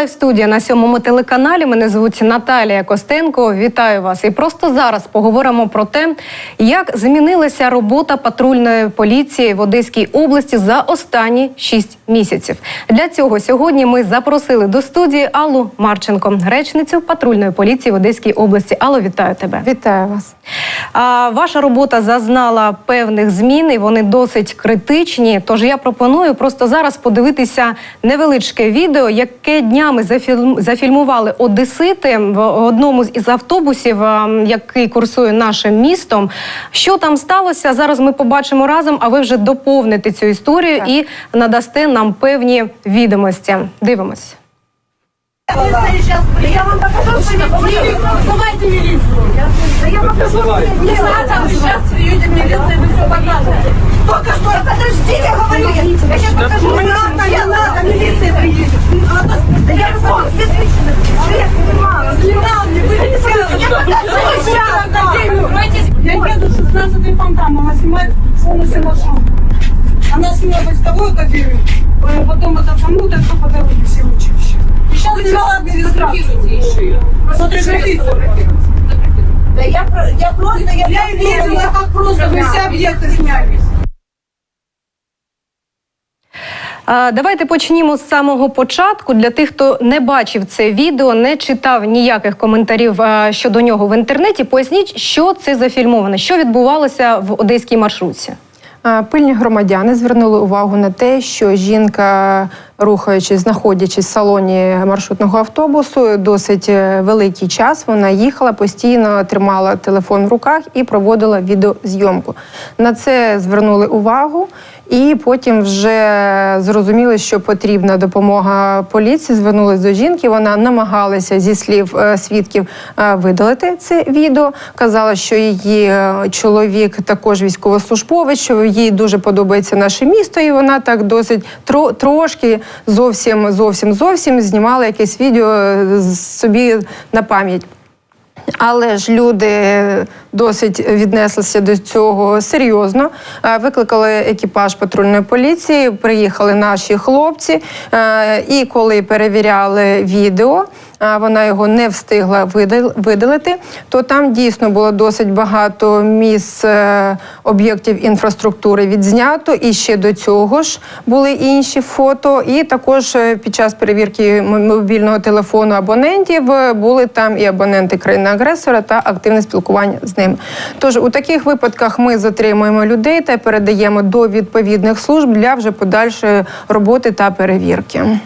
Це лайв студія на сьомому телеканалі. Мене звуть Наталія Костенко. Вітаю вас. І просто зараз поговоримо про те, як змінилася робота патрульної поліції в Одеській області за останні шість місяців. Для цього сьогодні ми запросили до студії Аллу Марченко, речницю патрульної поліції в Одеській області. Алло, вітаю тебе. Вітаю вас. А, ваша робота зазнала певних змін, і вони досить критичні. Тож я пропоную просто зараз подивитися невеличке відео, яке днями зафільм... зафільмували одесити в одному із автобусів, який курсує нашим містом. Що там сталося? Зараз ми побачимо разом. А ви вже доповните цю історію Так. і надасте нам певні відомості. Дивимось. Я вам покажу, что Вызывайте милицию. Да я покажу. Не надо, сейчас приедет милиция, вы все покажете. Только что, подождите, говорю я. Я сейчас покажу. Не надо, не надо, милиция приедет. Да я вам. Что я снимала? Снимала, не вы Я покажу сейчас. Я еду 16 фонтан, она снимает полностью маршрут. Она сняла войсковую копию, э, потом это фонут, это по дороге все училища. И сейчас снимала администрацию. Сфотографируйте. Да я про- я просто, я Я видела, как просто вы все объекты снялись. А, Давайте почнімо з самого початку. Для тих, хто не бачив це відео, не читав ніяких коментарів а, щодо нього в інтернеті. Поясніть, що це зафільмовано, що відбувалося в одеській маршрутці. Пильні громадяни звернули увагу на те, що жінка, рухаючись, знаходячись в салоні маршрутного автобусу, досить е, великий час вона їхала, постійно тримала телефон в руках і проводила відеозйомку. На це звернули увагу. І потім вже зрозуміли, що потрібна допомога поліції. Звернулись до жінки. Вона намагалася зі слів е, свідків е, видалити це відео. Казала, що її е, чоловік також військовослужбовець, що їй дуже подобається наше місто, і вона так досить тро, трошки зовсім зовсім зовсім знімала якесь відео собі на пам'ять. Але ж люди досить віднеслися до цього серйозно. Е, Викликали екіпаж патрульної поліції, приїхали наші хлопці. е, І коли перевіряли відео, вона його не встигла видал- видалити, то там дійсно було досить багато місць е, об'єктів інфраструктури відзнято. І ще до цього ж були інші фото. І також е, під час перевірки мобільного телефону абонентів е, були там і абоненти країни-агресора та активне спілкування з ними. Тож у таких випадках ми затримуємо людей та передаємо до відповідних служб для вже подальшої роботи та перевірки.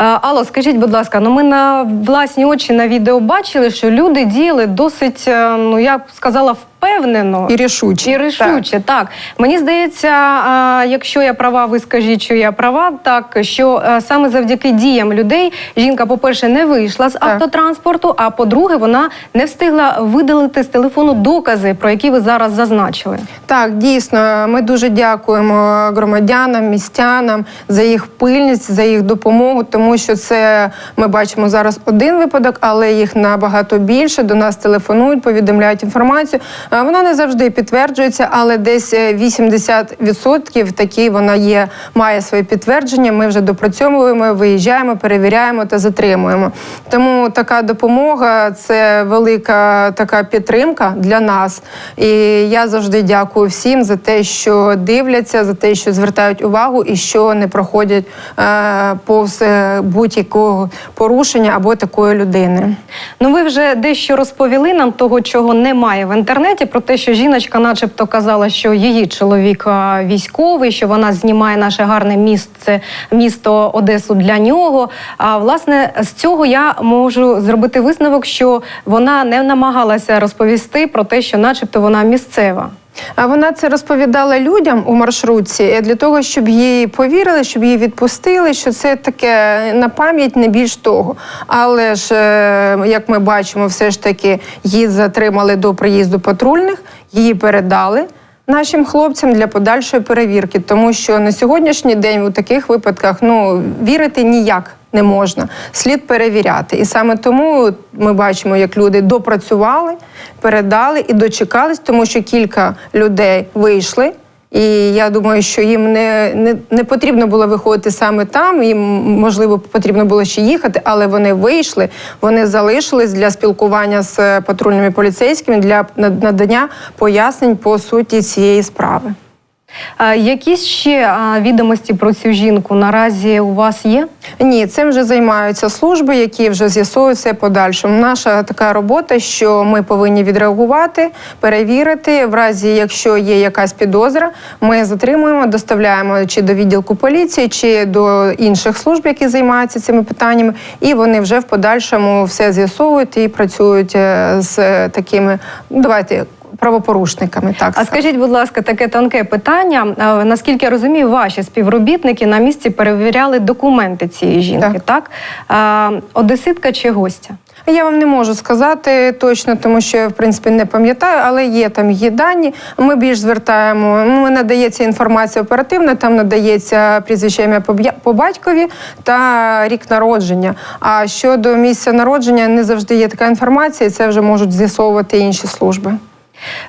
Е, Алло, скажіть, будь ласка, ну ми на власні очі на відео бачили, що люди діяли досить, е, ну я б сказала, впевнено. І рішучі. І рішуче, так. Мені здається, а, якщо я права, ви скажіть, що я права, так що е, саме завдяки діям людей жінка, по-перше, не вийшла з автотранспорту, а по-друге, вона не встигла видалити з телефону докази, про які ви зараз зазначили. Так, дійсно, ми дуже дякуємо громадянам, містянам за їх пильність, за їх допомогу, тому що це ми бачимо зараз один випадок, але їх набагато більше. До нас телефонують, повідомляють інформацію. Е, Вона не завжди підтверджується, але десь е, 80% такі вона є, має своє підтвердження. Ми вже допрацьовуємо, виїжджаємо, перевіряємо та затримуємо. Тому така допомога це велика така підтримка для нас. І я завжди дякую всім за те, що дивляться, за те, що звертають увагу і що не проходять е, повз е, будь-якого порушення або такої людини. Ну, ви вже дещо розповіли нам того, чого немає в інтернеті, про те, що жіночка, начебто, казала, що її чоловік військовий, що вона знімає наше гарне місце, місто Одесу для нього. А власне з цього я можу зробити висновок, що вона не намагалася розповісти про те, що, начебто, вона місцева. Вона це розповідала людям у маршрутці е, для того, щоб їй повірили, щоб її відпустили, що це таке на пам'ять, не більш того. Але ж, е, як ми бачимо, все ж таки її затримали до приїзду патрульних, її передали. Нашим хлопцям для подальшої перевірки, тому що на сьогоднішній день у таких випадках ну вірити ніяк не можна. Слід перевіряти. І саме тому ми бачимо, як люди допрацювали, передали і дочекались, тому що кілька людей вийшли І я думаю, що їм не, не, не потрібно було виходити саме там. Їм можливо потрібно було ще їхати, але вони вийшли. Вони залишились для спілкування з патрульними поліцейськими для надання пояснень по суті цієї справи. А, якісь ще відомості про цю жінку наразі у вас є? Ні, цим вже займаються служби, які вже з'ясують все подальшому. Наша така робота, що ми повинні відреагувати, перевірити. В разі, якщо є якась підозра, ми затримуємо, доставляємо чи до відділку поліції, чи до інших служб, які займаються цими питаннями, і вони вже в подальшому все з'ясовують і працюють е, з такими, давайте. Правопорушниками, так А скажіть, будь ласка, таке тонке питання. Е, Наскільки я розумію, ваші співробітники на місці перевіряли документи цієї жінки, так? А, Одеситка чи гостя? Я вам не можу сказати точно, тому що я в принципі не пам'ятаю, але є там є дані. Ми більш звертаємо. Ну, надається інформація оперативна, там надається прізвище ім'я по по батькові та рік народження. А щодо місця народження, не завжди є така інформація, і це вже можуть з'ясовувати інші служби.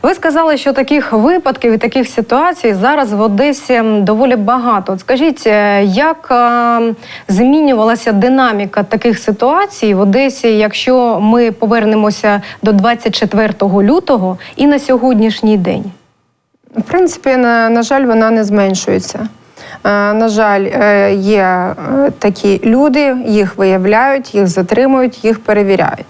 Ви сказали, що таких випадків і таких ситуацій зараз в Одесі доволі багато. От скажіть, е, як е, змінювалася динаміка таких ситуацій в Одесі, якщо ми повернемося до 24 лютого і на сьогоднішній день? В принципі, на, на жаль, вона не зменшується. Е, На жаль, е, є е, такі люди, їх виявляють, їх затримують, їх перевіряють.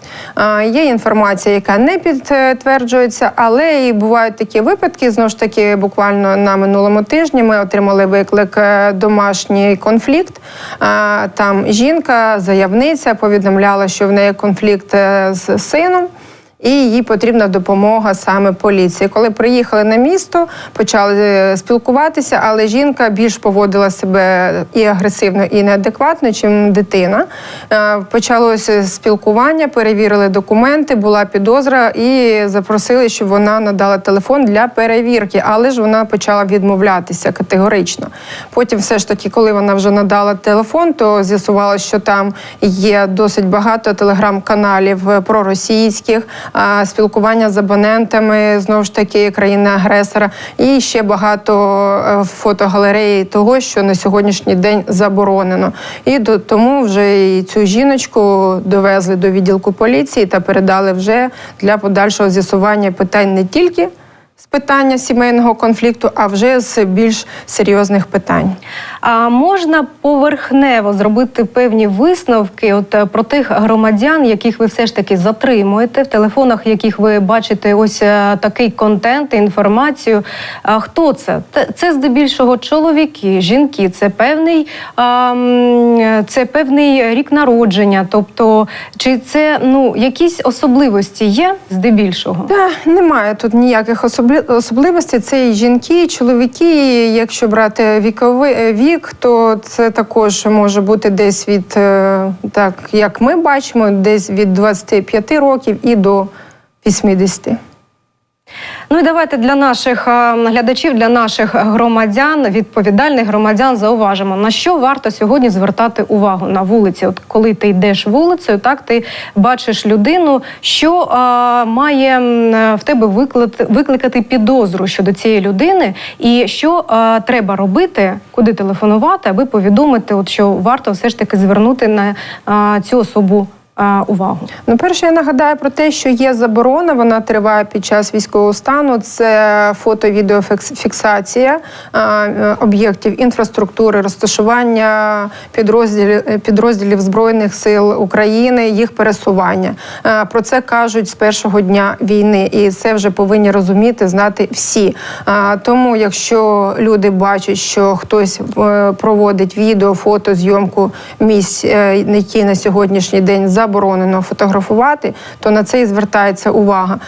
Є інформація, яка не підтверджується, але і бувають такі випадки. Знову ж таки, буквально на минулому тижні ми отримали виклик домашній конфлікт. Там жінка, заявниця, повідомляла, що в неї конфлікт з сином і їй потрібна допомога саме поліції. Коли приїхали на місто, почали е, спілкуватися, але жінка більш поводила себе і агресивно, і неадекватно, чим дитина. Е, Почалося спілкування, перевірили документи, була підозра і запросили, щоб вона надала телефон для перевірки, але ж вона почала відмовлятися категорично. Потім, все ж таки, коли вона вже надала телефон, то з'ясувалося, що там є досить багато телеграм-каналів е, проросійських, спілкування з абонентами знову ж таки країни-агресора, і ще багато е, фотогалереї того, що на сьогоднішній день заборонено. І до тому вже і цю жіночку довезли до відділку поліції та передали вже для подальшого з'ясування питань не тільки. З питання сімейного конфлікту, а вже з більш серйозних питань. А можна поверхнево зробити певні висновки от е, про тих громадян, яких ви все ж таки затримуєте, в телефонах яких ви бачите ось е, такий контент, інформацію. А хто це? Це здебільшого чоловіки, жінки. Це певний, а, це певний рік народження. Тобто, чи це ну якісь особливості є здебільшого? Та немає тут ніяких особли- особливостей. Це і жінки, і чоловіки. Якщо брати віковий е, вік, то це також може бути десь від е, так, як ми бачимо, десь від 25 років і до 80. Ну і давайте для наших а, глядачів, для наших громадян, відповідальних громадян, зауважимо, на що варто сьогодні звертати увагу на вулиці. От коли ти йдеш вулицею, так ти бачиш людину, що а, має в тебе викликати, підозру щодо цієї людини, і що а, треба робити, куди телефонувати, аби повідомити, от що варто все ж таки звернути на а, цю особу увагу. Ну, перше, я нагадаю про те, що є заборона, вона триває під час військового стану. Це фото-відеофіксація е, об'єктів інфраструктури, розташування підрозділів, е, підрозділів Збройних сил України, їх пересування. Е, Про це кажуть з першого дня війни, і це вже повинні розуміти, знати всі. Е, Тому, якщо люди бачать, що хтось е, проводить відео, фото, зйомку місць, е, які на сьогоднішній день заборонено фотографувати, то на це і звертається увага.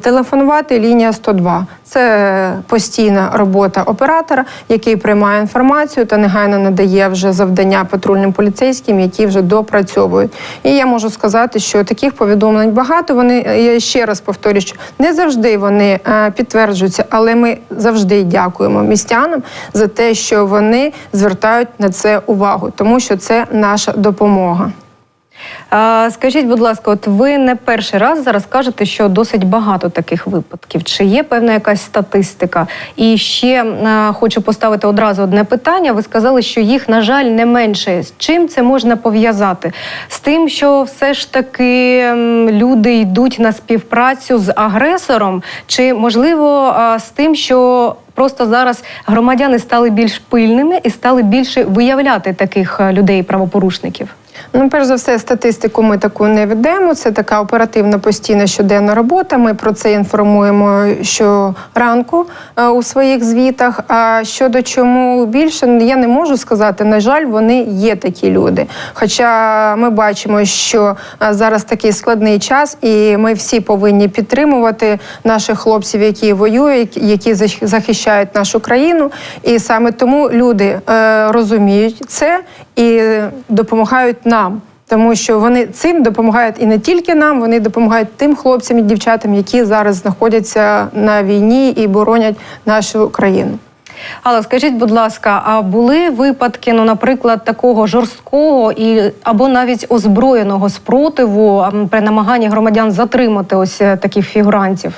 Телефонувати лінія 102. Це постійна робота оператора, який приймає інформацію та негайно надає вже завдання патрульним поліцейським, які вже допрацьовують. І я можу сказати, що таких повідомлень багато. Вони я ще раз повторюю, що не завжди вони е, підтверджуються, але ми завжди дякуємо містянам за те, що вони звертають на це увагу, тому що це наша допомога. Скажіть, будь ласка, от ви не перший раз зараз кажете, що досить багато таких випадків. Чи є певна якась статистика? І ще хочу поставити одразу одне питання. Ви сказали, що їх, на жаль, не менше. З чим це можна пов'язати? З тим, що все ж таки люди йдуть на співпрацю з агресором, чи можливо з тим, що Просто зараз громадяни стали більш пильними і стали більше виявляти таких е, людей, правопорушників. Ну, перш за все, статистику ми таку не ведемо. Це така оперативна постійна щоденна робота. Ми про це інформуємо щоранку е, у своїх звітах. А щодо чому більше, я не можу сказати. На жаль, вони є такі люди. Хоча ми бачимо, що е, зараз такий складний час, і ми всі повинні підтримувати наших хлопців, які воюють, які захищають нашу країну. І саме тому люди е, розуміють це і допомагають нам. Тому що вони цим допомагають і не тільки нам, вони допомагають тим хлопцям і дівчатам, які зараз знаходяться на війні і боронять нашу країну. Але скажіть, будь ласка, а були випадки, ну, наприклад, такого жорсткого і або навіть озброєного спротиву при намаганні громадян затримати ось е, таких фігурантів?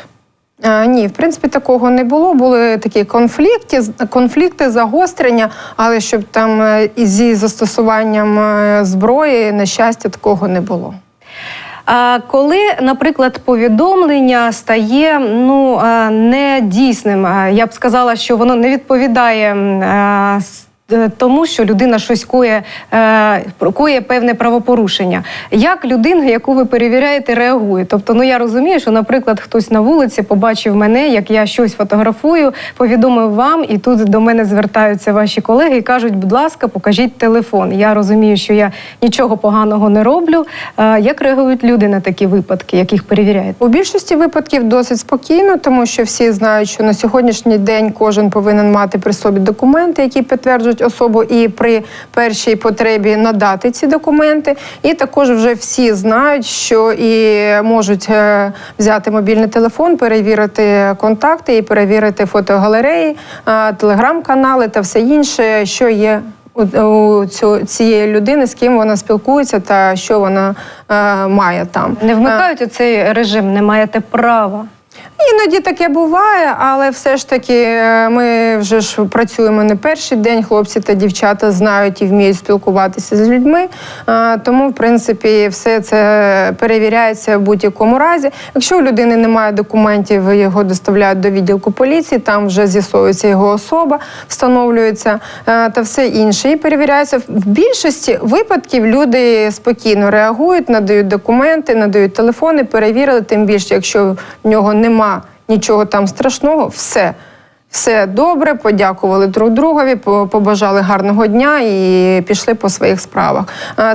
А, ні, в принципі, такого не було. Були такі конфлікти, конфлікти, загострення, але щоб там е, зі застосуванням е, зброї, на щастя, такого не було. А коли, наприклад, повідомлення стає ну е, недійсним, е, я б сказала, що воно не відповідає е, е, тому, що людина щось коє, е, коє певне правопорушення. Як людина, яку ви перевіряєте, реагує? Тобто, ну я розумію, що, наприклад, хтось на вулиці побачив мене, як я щось фотографую, повідомив вам, і тут до мене звертаються ваші колеги і кажуть, будь ласка, покажіть телефон. Я розумію, що я нічого поганого не роблю. Е, Як реагують люди на такі випадки, яких перевіряєте? У більшості випадків досить спокійно, тому що всі знають, що на сьогоднішній день кожен повинен мати при собі документи, які підтверджують особу, і при першій потребі надати ці документи. І також вже всі знають, що і можуть е, взяти мобільний телефон, перевірити контакти і перевірити фотогалереї, е, телеграм-канали та все інше, що є. У, цієї людини, з ким вона спілкується та що вона е, має там. Не Е, вмикають у цей режим, не маєте права. Іноді таке буває, але все ж таки е, ми вже ж працюємо не перший день. Хлопці та дівчата знають і вміють спілкуватися з людьми. Тому, в принципі, все це перевіряється в будь-якому разі. Якщо у людини немає документів, його доставляють до відділку поліції, там вже з'ясовується його особа, встановлюється е, та все інше. І перевіряється в більшості випадків. Люди спокійно реагують, надають документи, надають телефони, перевірили. Тим більше, якщо в нього нема нічого там страшного, все. Все добре, подякували друг другові, по- побажали гарного дня і пішли по своїх справах.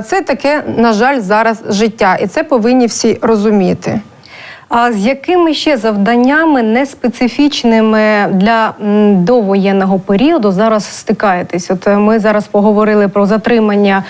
Це таке, на жаль, зараз життя, і це повинні всі розуміти. А з якими ще завданнями неспецифічними для довоєнного періоду зараз стикаєтесь? От е, ми зараз поговорили про затримання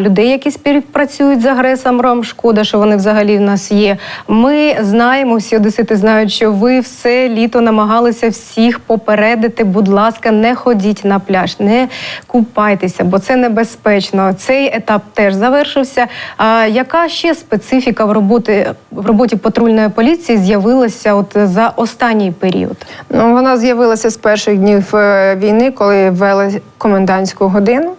людей, які співпрацюють з агресором. Шкода, що вони взагалі в нас є. Ми знаємо, всі одесити знають, що ви все літо намагалися всіх попередити. Будь ласка, не ходіть на пляж, не купайтеся, бо це небезпечно. Цей етап теж завершився. А яка ще специфіка в роботі в роботі патрульної з'явилася от за останній період? Ну, вона з'явилася з перших днів е, війни, коли ввели комендантську годину.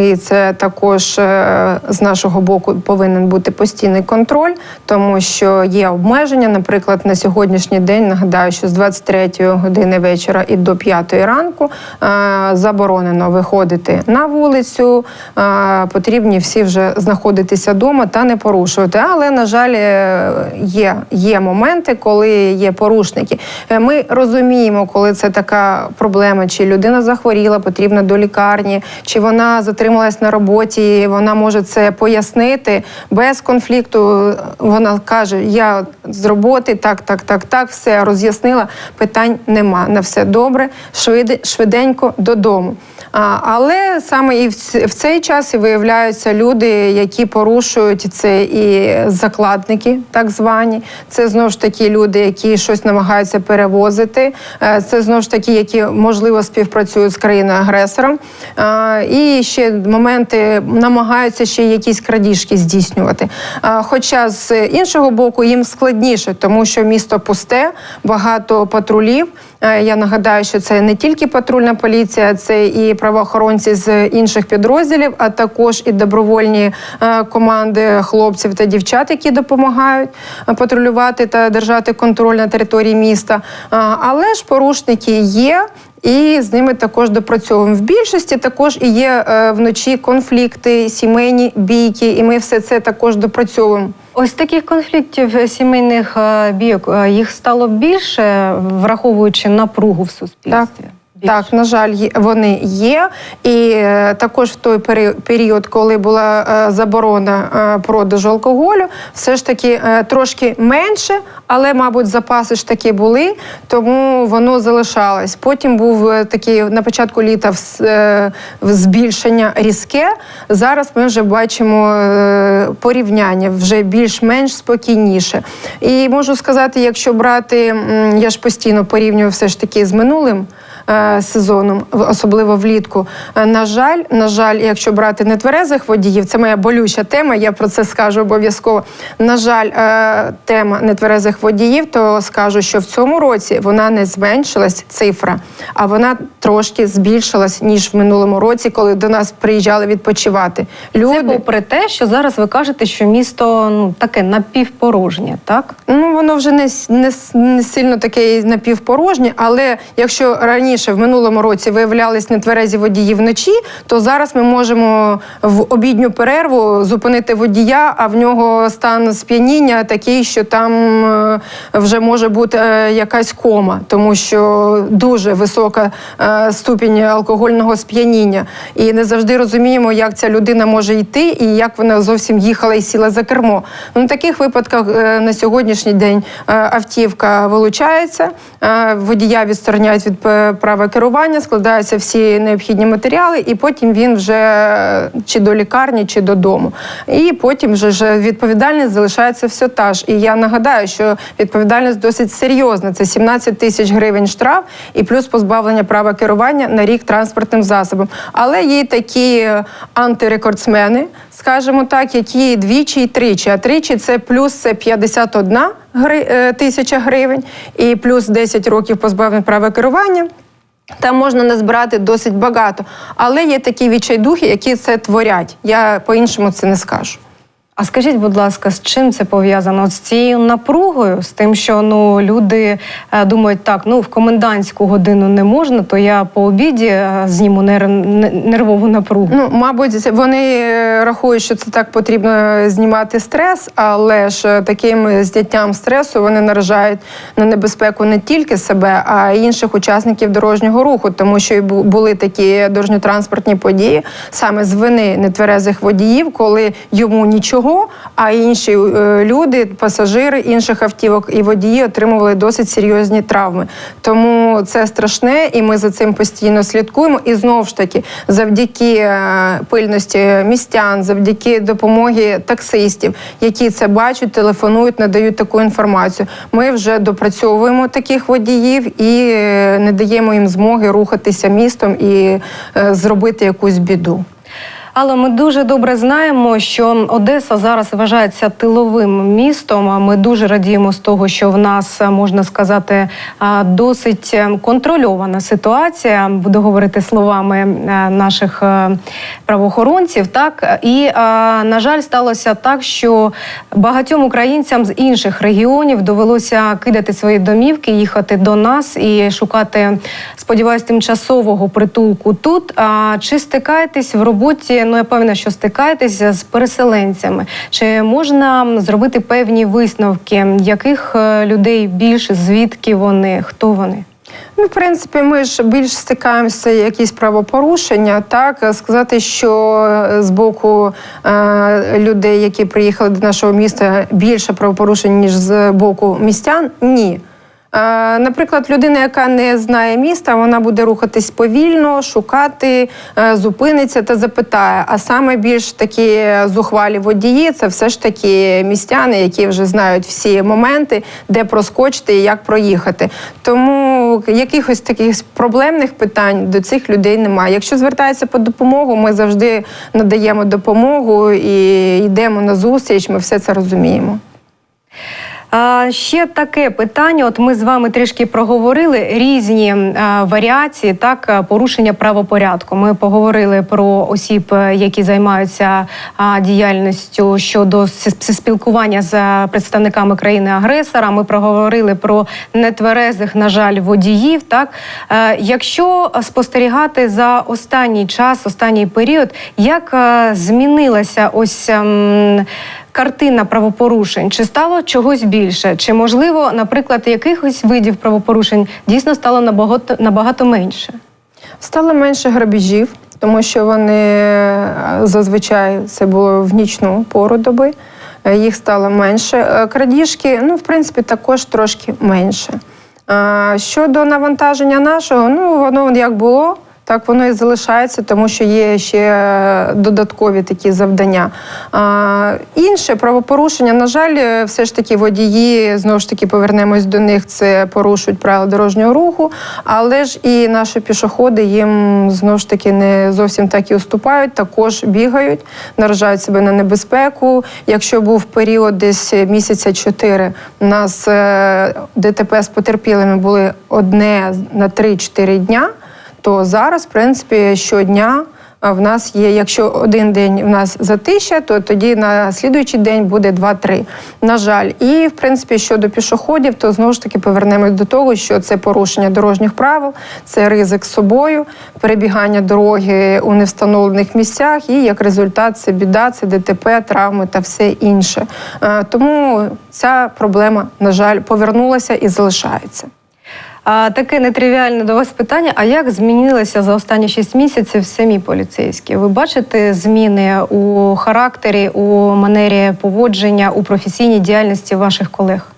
І це також е, з нашого боку повинен бути постійний контроль, тому що є обмеження. Наприклад, на сьогоднішній день нагадаю, що з 23 години вечора і до 5 ранку е, заборонено виходити на вулицю. е, Потрібні всі вже знаходитися вдома та не порушувати. Але на жаль, є, є моменти, коли є порушники. Ми розуміємо, коли це така проблема, чи людина захворіла, потрібна до лікарні, чи вона затрималась на роботі, вона може це пояснити без конфлікту. Вона каже: Я з роботи, так, так, так, так, все роз'яснила. Питань нема. На все добре, швиденько додому. Але саме і в, цей час і виявляються люди, які порушують це і закладники, так звані. Це знову ж таки люди, які щось намагаються перевозити. Е, Це знову ж таки, які можливо співпрацюють з країною-агресором. І ще моменти намагаються ще якісь крадіжки здійснювати. Хоча з іншого боку їм складніше, тому що місто пусте, багато патрулів. Е, Я нагадаю, що це не тільки патрульна поліція, це і правоохоронці з інших підрозділів, а також і добровольні е, команди хлопців та дівчат, які допомагають е, патрулювати та держати контроль на території міста. Але ж порушники є. І з ними також допрацьовуємо. В більшості також і є вночі конфлікти, сімейні бійки, і ми все це також допрацьовуємо. Ось таких конфліктів сімейних е, бійок е, їх стало більше, враховуючи напругу в суспільстві. Більше? Так, на жаль, вони є. І е, також в той пері- період, коли була е, заборона е, продажу алкоголю, все ж таки трошки менше, але, мабуть, запаси ж таки були, тому воно залишалось. Потім був такий на початку літа збільшення різке. Зараз ми вже бачимо порівняння вже більш-менш спокійніше. І можу сказати, якщо брати, я ж постійно порівнюю все ж таки з минулим сезоном, особливо влітку. Е, На жаль, на жаль, якщо брати нетверезих водіїв, це моя болюча тема, я про це скажу обов'язково. На жаль, е, тема нетверезих водіїв, то скажу, що в цьому році вона не зменшилась цифра, а вона трошки збільшилась ніж в минулому році, коли до нас приїжджали відпочивати. Це попри те, що зараз ви кажете, що місто ну таке напівпорожнє, так? Ну, воно вже не, не, не сильно таке напівпорожнє, але якщо раніше в минулому році виявлялись нетверезі водії вночі, то зараз ми можемо в обідню перерву зупинити водія, а в нього стан сп'яніння такий, що там е, вже може бути е, якась кома, тому що дуже висока е, ступінь алкогольного сп'яніння. І не завжди розуміємо, як ця людина може йти і як вона зовсім їхала і сіла за кермо. Ну, в таких випадках на сьогоднішній день автівка вилучається, водія відстороняють від права керування, складаються всі необхідні матеріали, і потім він вже е, чи до лікарні, чи додому. І потім вже відповідальність залишається все та ж. І я нагадаю, що відповідальність досить серйозна. Це 17 тисяч гривень штраф і плюс позбавлення права керування на рік транспортним засобом. Але є такі е, антирекордсмени, скажімо так, які двічі і тричі. А тричі це плюс це 51 гри- е, тисяча гривень і плюс 10 років позбавлення права керування. Там можна назбирати досить багато. Але є такі відчайдухи, які це творять. Я по-іншому це не скажу. А скажіть, будь ласка, з чим це пов'язано? З цією напругою, з тим, що ну люди е, думають, так, ну в комендантську годину не можна, то я по обіді е, зніму нер- нервову напругу. Ну, мабуть, вони е, рахують, що це так потрібно знімати стрес, але ж таким зняттям стресу вони наражають на небезпеку не тільки себе, а й інших учасників дорожнього руху, тому що і бу- були такі дорожньо-транспортні події саме з вини нетверезих водіїв, коли йому нічого, а інші е, люди, пасажири інших автівок і водії отримували досить серйозні травми. Тому це страшне, і ми за цим постійно слідкуємо. І знову ж таки, завдяки е, пильності містян, завдяки допомоги таксистів, які це бачать, телефонують, надають таку інформацію. Ми вже допрацьовуємо таких водіїв і е, не даємо їм змоги рухатися містом і зробити якусь біду. Але ми дуже добре знаємо, що Одеса зараз вважається тиловим містом. Ми дуже радіємо з того, що в нас можна сказати досить е, контрольована ситуація. Буду говорити словами е, наших е, правоохоронців. Так і на жаль, сталося так, що багатьом українцям з інших регіонів довелося кидати свої домівки, їхати до нас і шукати, сподіваюсь, тимчасового притулку тут. А чи стикаєтесь в роботі? Ну я певна, що стикаєтеся з переселенцями. Чи можна зробити певні висновки, яких е, людей більше, звідки вони, хто вони? Ну, в принципі, ми ж більш стикаємося якісь правопорушення. Так сказати, що е, з боку е, людей, які приїхали до нашого міста, більше правопорушень ніж з боку містян, ні. Е, Наприклад, людина, яка не знає міста, вона буде рухатись повільно, шукати, е, зупиниться та запитає. А саме більш такі зухвалі водії це все ж таки містяни, які вже знають всі моменти, де проскочити і як проїхати. Тому якихось таких проблемних питань до цих людей немає. Якщо звертається по допомогу, ми завжди надаємо допомогу і йдемо на зустріч. Ми все це розуміємо. А, ще таке питання. От ми з вами трішки проговорили різні а, варіації, так порушення правопорядку. Ми поговорили про осіб, е, які займаються а, діяльністю щодо спілкування з представниками країни-агресора. Ми проговорили про нетверезих, на жаль, водіїв. Так Е, якщо спостерігати за останній час, останній період, як е, змінилася ось. ем, картина правопорушень? Чи стало чогось більше? Чи можливо, наприклад, якихось видів правопорушень дійсно стало набагато набагато менше? Стало менше грабіжів, тому що вони е, зазвичай це було в нічну пору доби. е, Їх стало менше. Е, Крадіжки, ну, в принципі, також трошки менше. Щодо навантаження нашого, ну воно як було. Так воно і залишається, тому що є ще додаткові такі завдання. А, інше правопорушення, на жаль, е, все ж таки водії, знову ж таки, повернемось до них, це порушують правила дорожнього руху, але ж і наші пішоходи їм знову ж таки не зовсім так і уступають, також бігають, наражають себе на небезпеку. Якщо був період десь місяця чотири, у нас е, ДТП з потерпілими були одне на 3-4 дня то зараз, в принципі, щодня в нас є, якщо один день в нас затища, то тоді на слідуючий день буде 2-3. На жаль, і в принципі щодо пішоходів, то знову ж таки повернемось до того, що це порушення дорожніх правил, це ризик з собою, перебігання дороги у невстановлених місцях, і як результат це біда, це ДТП, травми та все інше. Е, Тому ця проблема, на жаль, повернулася і залишається. А таке нетривіальне до вас питання: а як змінилися за останні 6 місяців самі поліцейські? Ви бачите зміни у характері, у манері поводження, у професійній діяльності ваших колег?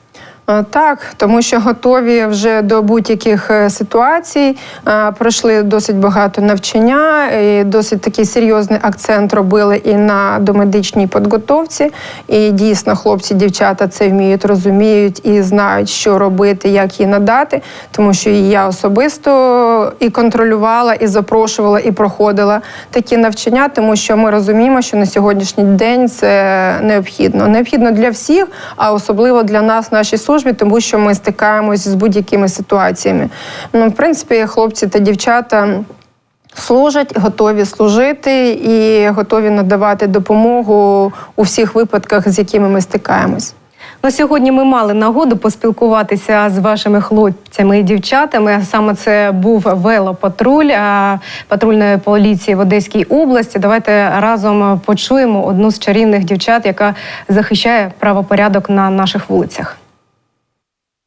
Е, Так, тому що готові вже до будь-яких е, ситуацій. Е, Пройшли досить багато навчання, і досить такий серйозний акцент робили і на домедичній підготовці. І дійсно, хлопці, дівчата це вміють, розуміють і знають, що робити, як її надати. Тому що я особисто і контролювала, і запрошувала, і проходила такі навчання, тому що ми розуміємо, що на сьогоднішній день це необхідно. Необхідно для всіх, а особливо для нас, в нашій службі, тому що ми стикаємось з будь-якими ситуаціями. Ну, в принципі, хлопці та дівчата. Служать, готові служити і готові надавати допомогу у всіх випадках, з якими ми стикаємось. Ну, сьогодні ми мали нагоду поспілкуватися з вашими хлопцями і дівчатами. Саме це був велопатруль патрульної поліції в Одеській області. Давайте разом почуємо одну з чарівних дівчат, яка захищає правопорядок на наших вулицях.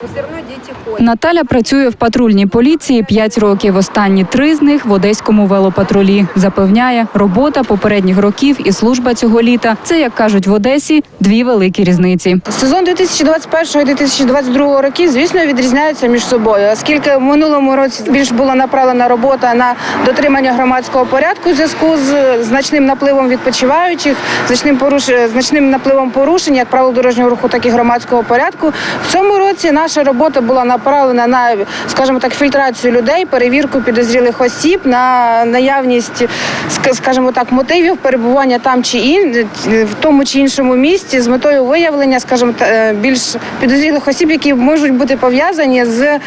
Все равно дети Наталя працює в патрульній поліції 5 років. Останні три з них в одеському велопатрулі. Запевняє, робота попередніх років і служба цього літа це, як кажуть в Одесі, дві великі різниці. Сезон 2021 і 2022 років, звісно, відрізняються між собою, оскільки в минулому році більш була направлена робота на дотримання громадського порядку в зв'язку з значним напливом відпочиваючих, значним поруш... значним напливом порушень, як правил дорожнього руху, так і громадського порядку. В цьому році наша робота була направлена на, скажімо так, фільтрацію людей, перевірку підозрілих осіб, на наявність, ск- скажімо так, мотивів перебування там чи ін в тому чи іншому місці з метою виявлення, скажімо, е, більш підозрілих осіб, які можуть бути пов'язані з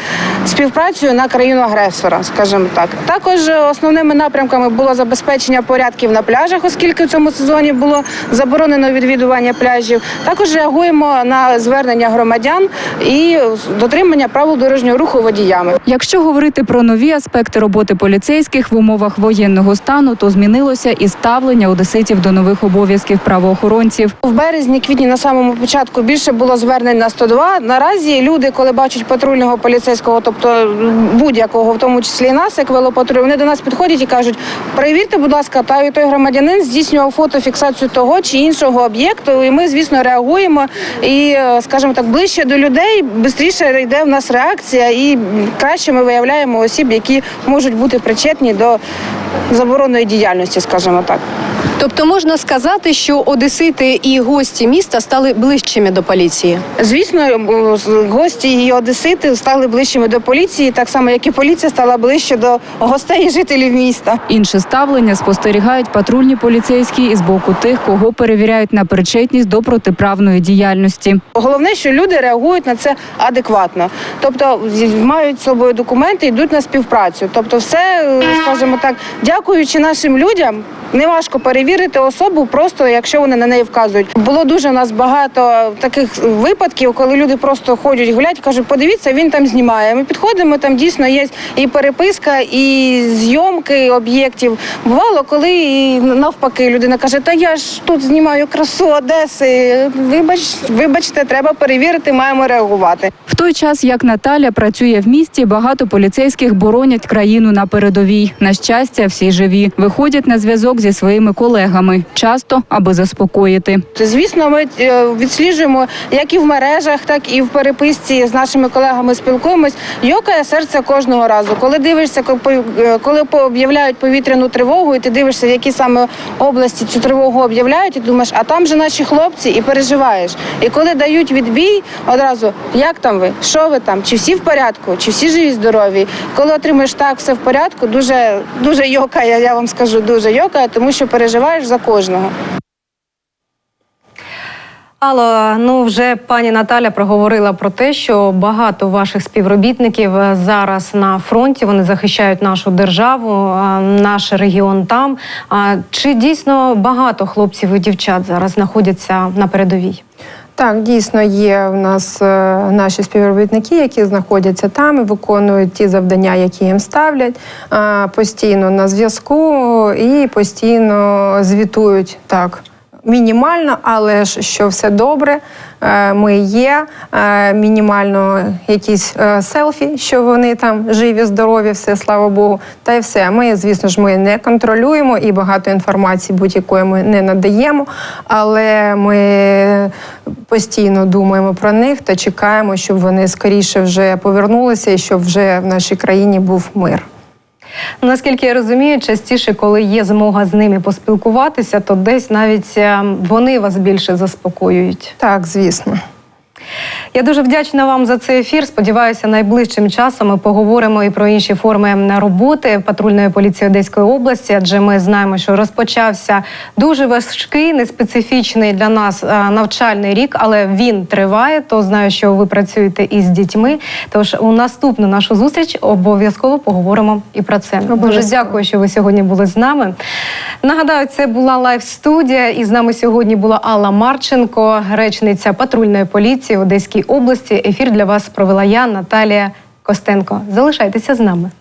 співпрацею на країну агресора, скажімо так. Також основними напрямками було забезпечення порядків на пляжах, оскільки в цьому сезоні було заборонено відвідування пляжів. Також реагуємо на звернення громадян і дотримання правил дорожнього руху водіями. Якщо говорити про нові аспекти роботи поліцейських в умовах воєнного стану, то змінилося і ставлення одеситів до нових обов'язків правоохоронців. В березні, квітні на самому початку більше було звернень на 102. Наразі люди, коли бачать патрульного поліцейського, тобто будь-якого, в тому числі і нас, як велопатруль, вони до нас підходять і кажуть: перевірте, будь ласка, та і той громадянин здійснював фотофіксацію того чи іншого об'єкту. І ми, звісно, реагуємо і, е, скажімо так, ближче до людей швидше йде в нас реакція, і краще ми виявляємо осіб, які можуть бути причетні до заборонної діяльності, скажімо так. Тобто можна сказати, що одесити і гості міста стали ближчими до поліції. Звісно, гості і одесити стали ближчими до поліції, так само як і поліція стала ближче до гостей і жителів міста. Інше ставлення спостерігають патрульні поліцейські і з боку тих, кого перевіряють на причетність до протиправної діяльності. Головне, що люди реагують на це адекватно, тобто мають з собою документи, йдуть на співпрацю. Тобто, все, е, скажімо так, дякуючи нашим людям. Неважко перевірити особу, просто якщо вони на неї вказують. Було дуже у нас багато таких випадків, коли люди просто ходять, гулять, кажуть, подивіться, він там знімає. Ми підходимо, там дійсно є і переписка, і зйомки об'єктів. Бувало, коли і навпаки людина каже, та я ж тут знімаю красу Одеси. Вибач, вибачте, треба перевірити, маємо реагувати. В той час, як Наталя працює в місті, багато поліцейських боронять країну на передовій. На щастя, всі живі. Виходять на зв'язок зі своїми колегами, часто аби заспокоїти. Звісно, ми е, відсліджуємо як і в мережах, так і в переписці з нашими колегами спілкуємось. Йокає серце кожного разу. Коли дивишся, коли е, коли об'являють повітряну тривогу, і ти дивишся, в які саме області цю тривогу об'являють, і думаєш, а там же наші хлопці, і переживаєш. І коли дають відбій, одразу як там ви, що ви там, чи всі в порядку, чи всі живі, здорові. Коли отримаєш так, все в порядку, дуже дуже йокає. Я вам скажу, дуже йокає, тому що переживаєш за кожного. Алло, ну вже пані Наталя проговорила про те, що багато ваших співробітників е, зараз на фронті. Вони захищають нашу державу, е, наш регіон там. Чи дійсно багато хлопців і дівчат зараз знаходяться на передовій? Так, дійсно є в нас е, наші співробітники, які знаходяться там і виконують ті завдання, які їм ставлять постійно на зв'язку і постійно звітують так. Мінімально, але ж що все добре. е, Ми є е, мінімально якісь е, селфі, що вони там живі, здорові, все слава Богу. Та й все. Ми, звісно ж, ми не контролюємо і багато інформації будь-якої ми не надаємо, але ми постійно думаємо про них та чекаємо, щоб вони скоріше вже повернулися і щоб вже в нашій країні був мир. Наскільки я розумію, частіше, коли є змога з ними поспілкуватися, то десь навіть е, вони вас більше заспокоюють. Так, звісно. Я дуже вдячна вам за цей ефір. Сподіваюся, найближчим часом ми поговоримо і про інші форми роботи патрульної поліції Одеської області, адже ми знаємо, що розпочався дуже важкий, неспецифічний для нас е, навчальний рік, але він триває. То знаю, що ви працюєте із дітьми. Тож у наступну нашу зустріч обов'язково поговоримо і про це. Дуже дякую, що ви сьогодні були з нами. Нагадаю, це була лайв студія, і з нами сьогодні була Алла Марченко, речниця патрульної поліції в Одеській області. Ефір для вас провела я, Наталія Костенко. Залишайтеся з нами.